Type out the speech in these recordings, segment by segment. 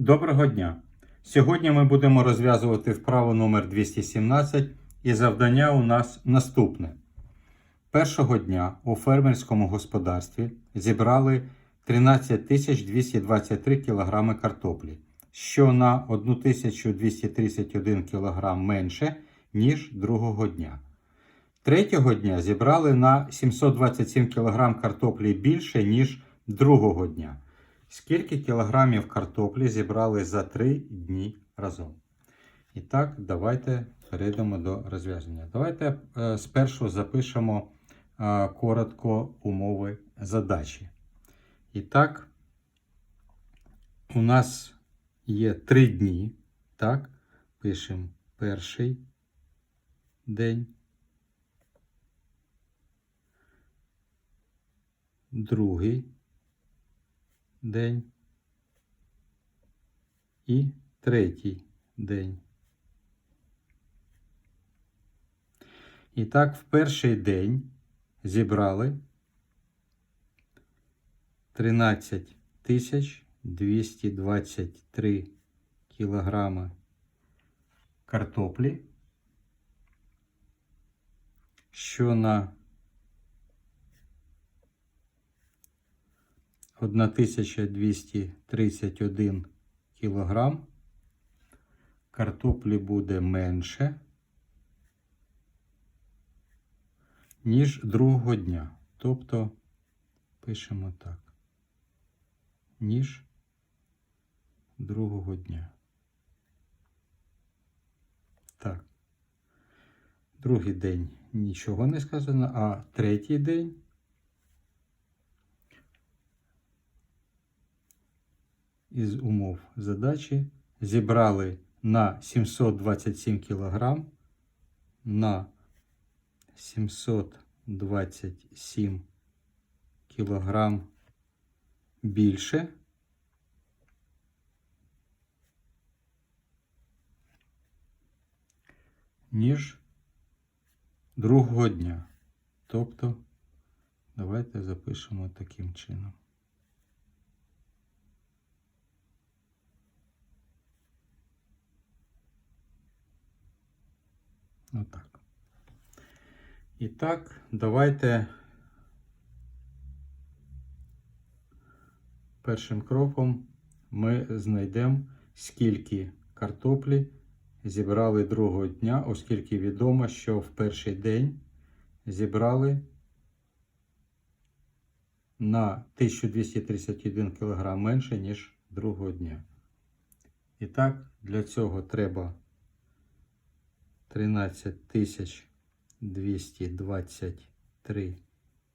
Доброго дня! Сьогодні ми будемо розв'язувати вправу номер 217 і завдання у нас наступне. Першого дня у фермерському господарстві зібрали 13 223 кг картоплі, що на 1231 кг менше, ніж другого дня. Третього дня зібрали на 727 кг картоплі більше, ніж другого дня. Скільки кілограмів картоплі зібрали за три дні разом? І так, давайте перейдемо до розв'язання. Давайте е, спершу запишемо е, коротко умови задачі. І так, у нас є три дні. Так, пишемо перший день. Другий день і третій день. І так, в перший день зібрали 13 тисяч 223 кілограми картоплі, що на 1231 кілограм. Картоплі буде менше, ніж другого дня. Тобто пишемо так, ніж другого дня. Так. Другий день нічого не сказано, а третій день. Із умов задачі зібрали на 727 кг на 727 кг більше. ніж другого дня. Тобто, давайте запишемо таким чином. Отак. І так, давайте першим кроком ми знайдемо, скільки картоплі зібрали другого дня, оскільки відомо, що в перший день зібрали на 1231 кг менше, ніж другого дня. І так, для цього треба 13 тисяч 223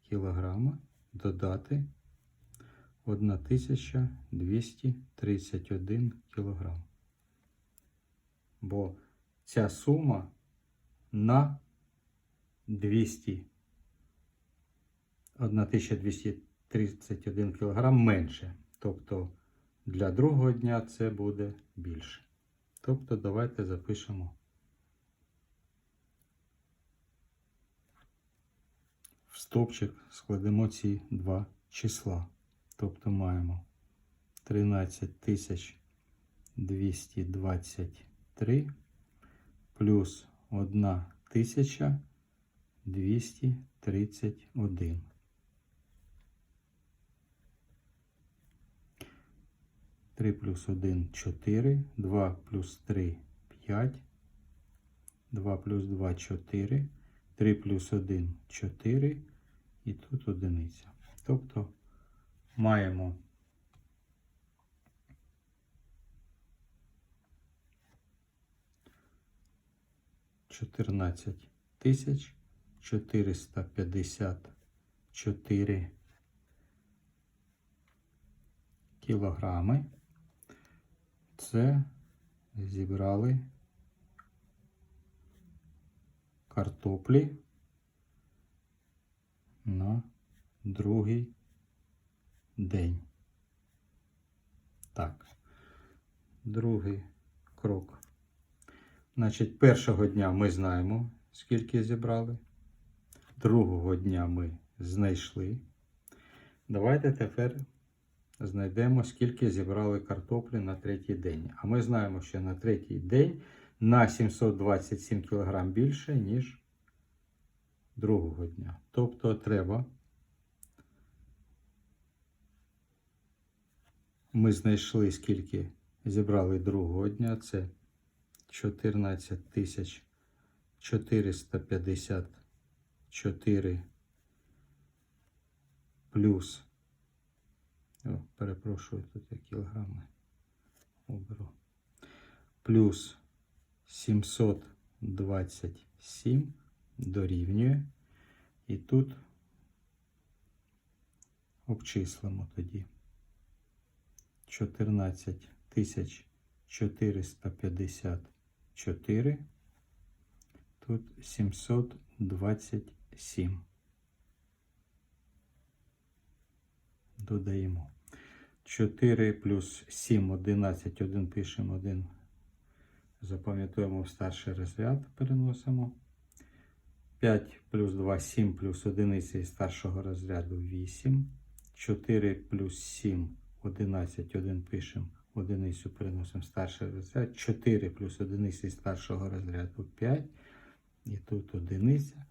кілограма додати 1231 кілограм. Бо ця сума на 200 1231 кілограм менше. Тобто для другого дня це буде більше. Тобто давайте запишемо. В стовпчик складемо ці два числа. Тобто маємо 13 223 плюс 1 231. Три плюс 1 4, 2 плюс 3 5, 2 плюс 2 4, 3 плюс 1 4 і тут одиниця. Тобто маємо чотирнадцять тисяч чотириста п'ятдесят чотири кілограми. Це зібрали картоплі на другий день. Так, другий крок. Значить, першого дня ми знаємо, скільки зібрали. Другого дня ми знайшли. Давайте тепер знайдемо, скільки зібрали картоплі на третій день. А ми знаємо, що на третій день на 727 кг більше, ніж другого дня. Тобто треба. Ми знайшли, скільки зібрали другого дня. Це 14 тисяч 454 плюс. О, перепрошую, тут я кілограми оберу. Плюс 727 дорівнює. І тут обчислимо тоді. 14 тисяч 454. Тут 727. Додаємо. 4 плюс 7, 11, 1 пишемо 1. Запам'ятовуємо в старший розряд, переносимо. 5 плюс 2, 7 плюс 1 із старшого розряду 8. 4 плюс 7, 11, 1 пишемо, одиницю переносимо старший розряд. 4 плюс 1 із старшого розряду 5. І тут одиниця.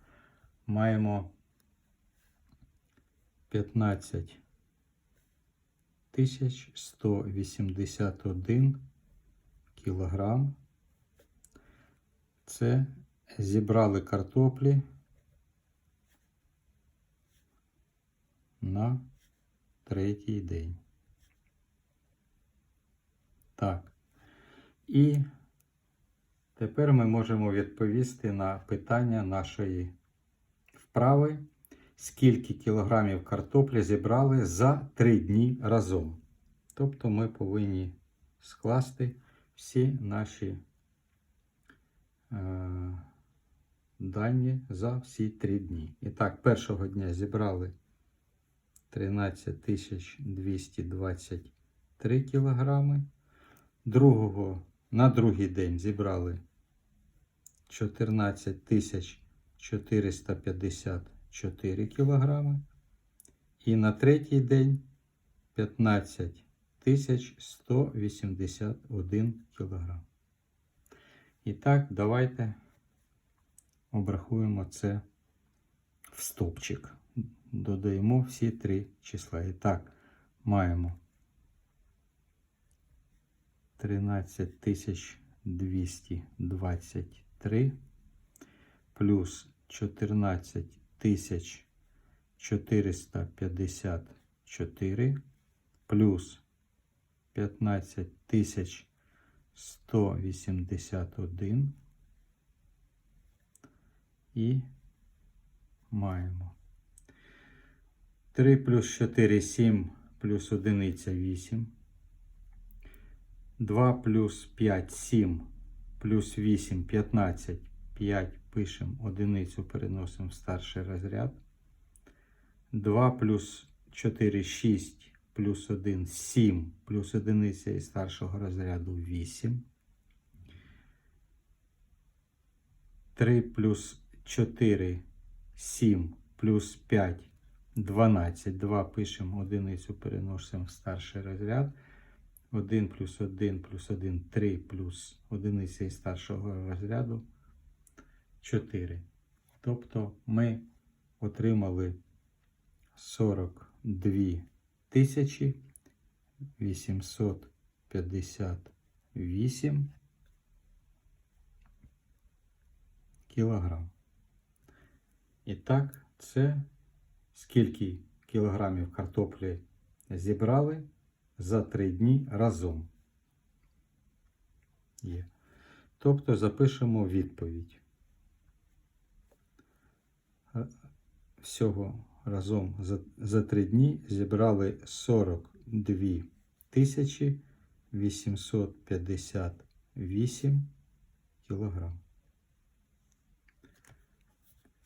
Маємо 15 тисяч 181 кілограм. Це зібрали картоплі на третій день. Так. І тепер ми можемо відповісти на питання нашої вправи. Скільки кілограмів картоплі зібрали за 3 дні разом. Тобто ми повинні скласти всі наші е, дані за всі 3 дні. І так, першого дня зібрали 13 223 кілограми. Другого на другий день зібрали 14 454 кілограми. І на третій день 15 181 кілограм. І так, давайте обрахуємо це в стопчик. Додаємо всі три числа. І так, маємо 13 223 плюс 14 тисяч 454 плюс 15 тисяч 181 і маємо 3 плюс 4 7 плюс 1 8 2 плюс 5 7 плюс 8 15 5 пишемо одиницю, переносимо в старший розряд. 2 плюс 4 6 плюс 1 7 плюс одиниця із старшого розряду 8. 3 плюс 4 7 плюс 5 12. 2 пишемо одиницю, переносимо в старший розряд. 1 плюс 1 плюс 1 3 плюс одиниця із старшого розряду 4. Тобто ми отримали 42 тисячі 858 кілограм. І так, це скільки кілограмів картоплі зібрали за 3 дні разом. Є. Тобто запишемо відповідь. Всього разом за, за 3 дні зібрали 42 тисячі 858 кілограм.